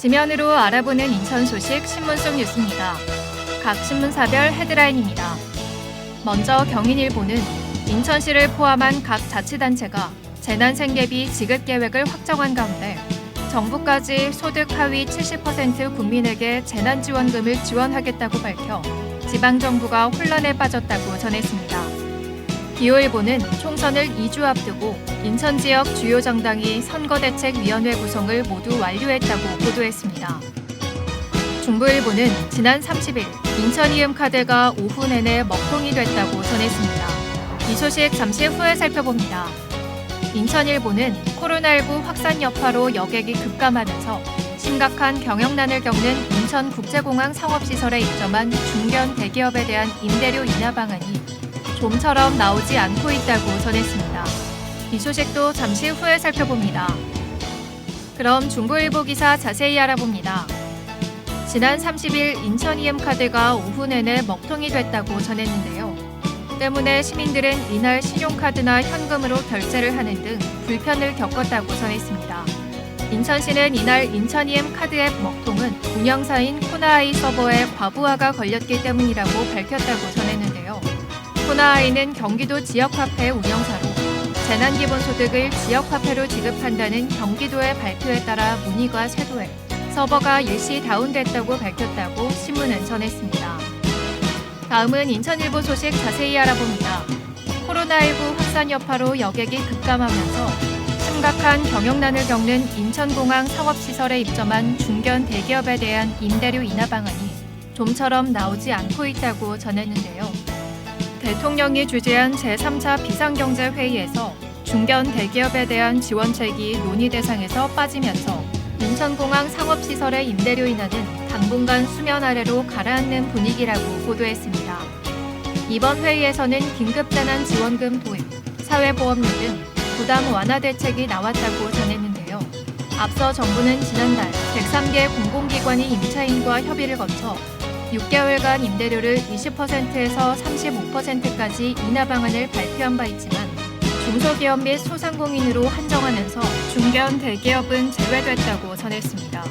지면으로 알아보는 인천 소식 신문 속 뉴스입니다. 각 신문사별 헤드라인입니다. 먼저 경인일보는 인천시를 포함한 각 자치단체가 재난생계비 지급 계획을 확정한 가운데 정부까지 소득 하위 70% 국민에게 재난지원금을 지원하겠다고 밝혀 지방정부가 혼란에 빠졌다고 전했습니다. 기호일보는 총선을 2주 앞두고 인천 지역 주요 정당이 선거대책위원회 구성을 모두 완료했다고 보도했습니다. 중부일보는 지난 30일 인천 이음카드가 오후 내내 먹통이 됐다고 전했습니다. 이 소식 잠시 후에 살펴봅니다. 인천일보는 코로나19 확산 여파로 여객이 급감하면서 심각한 경영난을 겪는 인천국제공항 상업시설에 입점한 중견 대기업에 대한 임대료 인하 방안이 좀처럼 나오지 않고 있다고 전했습니다. 이 소식도 잠시 후에 살펴봅니다. 그럼 중부일보 기사 자세히 알아봅니다. 지난 30일 인천 EM카드가 오후 내내 먹통이 됐다고 전했는데요. 때문에 시민들은 이날 신용카드나 현금으로 결제를 하는 등 불편을 겪었다고 전했습니다. 인천시는 이날 인천이엠 카드 앱 먹통은 운영사인 코나아이 서버에 과부하가 걸렸기 때문이라고 밝혔다고 전했는데요. 코나아이는 경기도 지역화폐 운영사로 재난기본소득을 지역화폐로 지급한다는 경기도의 발표에 따라 문의가 쇄도해 서버가 일시 다운됐다고 밝혔다고 신문은 전했습니다. 다음은 인천일보 소식 자세히 알아봅니다. 코로나19 확산 여파로 여객이 급감하면서 심각한 경영난을 겪는 인천공항 상업시설에 입점한 중견 대기업에 대한 임대료 인하 방안이 좀처럼 나오지 않고 있다고 전했는데요. 대통령이 주재한 제3차 비상경제회의에서 중견 대기업에 대한 지원책이 논의 대상에서 빠지면서 인천공항 상업시설의 임대료 인하는 당분간 수면 아래로 가라앉는 분위기라고 보도했습니다. 이번 회의에서는 긴급재난 지원금 도입, 사회보험료 등 부담 완화 대책이 나왔다고 전했는데요. 앞서 정부는 지난달 103개 공공기관이 임차인과 협의를 거쳐 6개월간 임대료를 20%에서 35%까지 인하 방안을 발표한 바 있지만 중소기업 및 소상공인으로 한정하면서 중견 대기업은 제외됐다고 전했습니다.